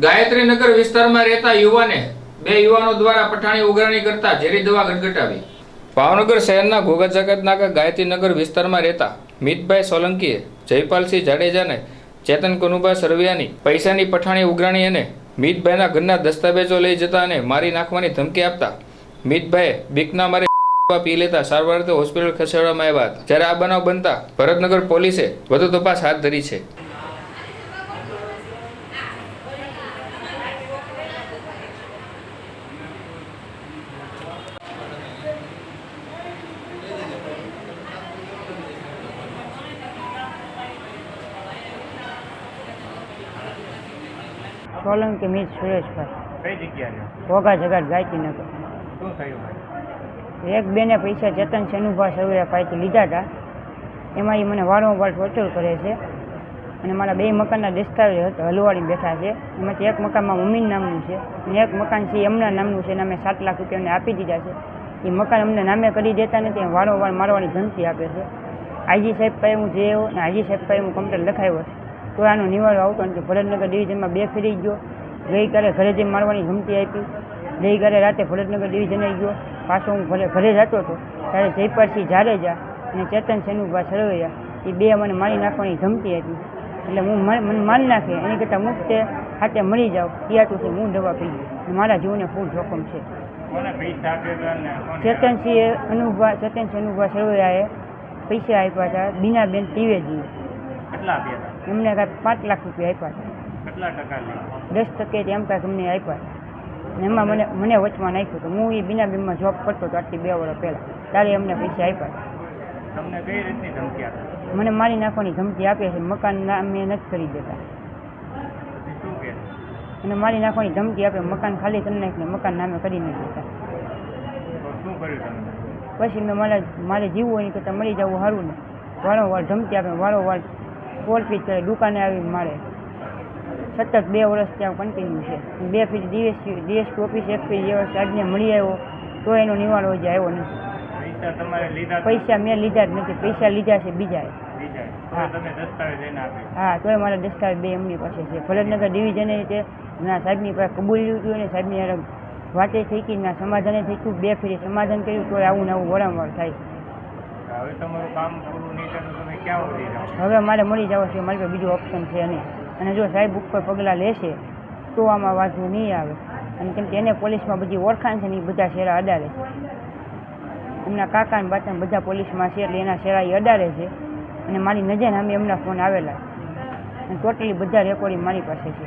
ગાયત્રીનગર વિસ્તારમાં રહેતા યુવાને બે યુવાનો દ્વારા પઠાણી ઉઘરાણી કરતા ઝેરી દવા ગટગટાવી. ભાવનગર શહેરના ઘોઘા જગત નાકા ગાયત્રીનગર વિસ્તારમાં રહેતા મિતભાઈ સોલંકીએ જયપાલસિંહ જાડેજાને ચેતન કનુભા સરવિયાની પૈસાની પઠાણી ઉઘરાણી અને મિતભાઈના ઘરના દસ્તાવેજો લઈ જતા અને મારી નાખવાની ધમકી આપતા મિતભાઈએ બીકના મારે પી લેતા સારવાર હોસ્પિટલ ખસેડવામાં આવ્યા હતા. જ્યારે આ બનાવ બનતા ભરતનગર પોલીસે વધુ તપાસ હાથ ધરી છે. સોલંકી મિત સુરેશભાઈ કઈ જગ્યાએ ઘોઘા જગાડ ગાયત્રીનગર શું થયું ભાઈ? એક બેને પૈસા ચેતન સેનુભા સવેરા પાસેથી લીધા હતા. એમાં એ મને વારંવાર ટોર્ચર કરે છે. અને મારા બે મકાનના દસ્તાવેજ હલવાડી બેઠા છે. એમાંથી એક મકાનમાં મમ્મી નામનું છે. અને એક મકાન છે એમના નામનું છે અને અમે સાત લાખ રૂપિયા એમને આપી દીધા છે. એ મકાન અમને નામે કરી દેતા નથી વારંવાર મારવાની ધમકી આપે છે. આઈજી સાહેબ પાસે હું જઈ આવ્યો અને આઈજી સાહેબ પાસે હું કમ્પ્લેટ લખાવ્યો તો આનો નિવારો આવતો નથી ભરતનગર ડિવિઝનમાં બે ફેરી ગયો. ગઈકાલે ઘરે જઈ મારવાની ધમકી આપી. ગઈકાલે રાતે ભરતનગર ડિવિઝને ગયો. પાછો હું ભલે ઘરે જતો હતો ત્યારે જયપાલસિંહ જાડેજા અને ચેતન સેનુભા સરવૈયા એ બે મને મારી નાખવાની ધમકી આપી. એટલે હું મને મને મારી નાખે. એની કરતાં મુક્તે હાથે મળી જાઉં. તિયાતુંથી હું દવા પી ગઈ મારા જીવને ફૂલ જોખમ છે. ચેતનસિંહે અનુભા ચેતનસિંહ સેનુભા સરવૈયાએ પૈસા આપ્યા હતા. બીનાબેન ત્રિવેદીએ. કેટલા આપ્યા એમને કાંઈક પાંચ લાખ રૂપિયા આપ્યા કેટલા ટકા દસ ટકે એમ કાંઈક અમને આપ્યા એમાં મને મને વચમાં નાખ્યું હતું. હું એ બીના બીમમાં જોબ કરતો હતો આટલી બે વર્ષ પહેલાં. ત્યારે એમને પૈસા આપ્યા તમને કઈ રીતની ધમકી આપી? મને મારી નાખવાની ધમકી આપી છે. મકાન અમે નથી કરી દેતા અને મારી નાખવાની ધમકી આપે. મકાન ખાલી કરી નાખીને મકાન નામે કરી નથી દેતા. પછી મેં મારે મારે જીવવું હોય કરતાં મરી જવું સારું ને. વારંવાર ધમકી આપે. વારંવાર કોલપીટ કરે દુકાને આવી મારે. સતત બે વર્ષ ત્યાં કન્ટિન્યુ છે. બે ફીટ ડીએસપી ડીએસપી ઓફિસ એક ફીટ જે વર્ષ આજને મળી આવ્યો તો એનો નિવારો હજી આવ્યો નથી. પૈસા મેં લીધા જ નથી પૈસા લીધા છે બીજાએ. બીજા હા. તોય મારા દસ્તાવેજ બે એમની પાસે છે. ભરતનગર ડિવિઝને રીતે ના સાહેબની પાસે કબૂલ્યું હતું અને સાહેબની હારે વાતે થઈ ગઈ ના સમાધાને થઈ ગયું બે ફેરી સમાધાન કર્યું તો આવું ને આવું વારંવાર થાય. છે હવે તમારું કામ પૂરું નહીં હવે મારે મળી જવા છે મારી પાસે બીજું ઓપ્શન છે નહીં. અને જો સાહેબ ઉપર પગલાં લેશે, તો આમાં વાંધો નહીં આવે. અને કેમ કે એને પોલીસમાં બધી ઓળખાણ છે ને એ બધા શેરા અડાડે છે. એમના કાકા ને બાચા બધા પોલીસમાં છે, એટલે એના શેરા એ અડાડે છે. અને મારી નજર સામે એમના ફોન આવેલા અને ટોટલી બધા રેકોર્ડિંગ મારી પાસે છે.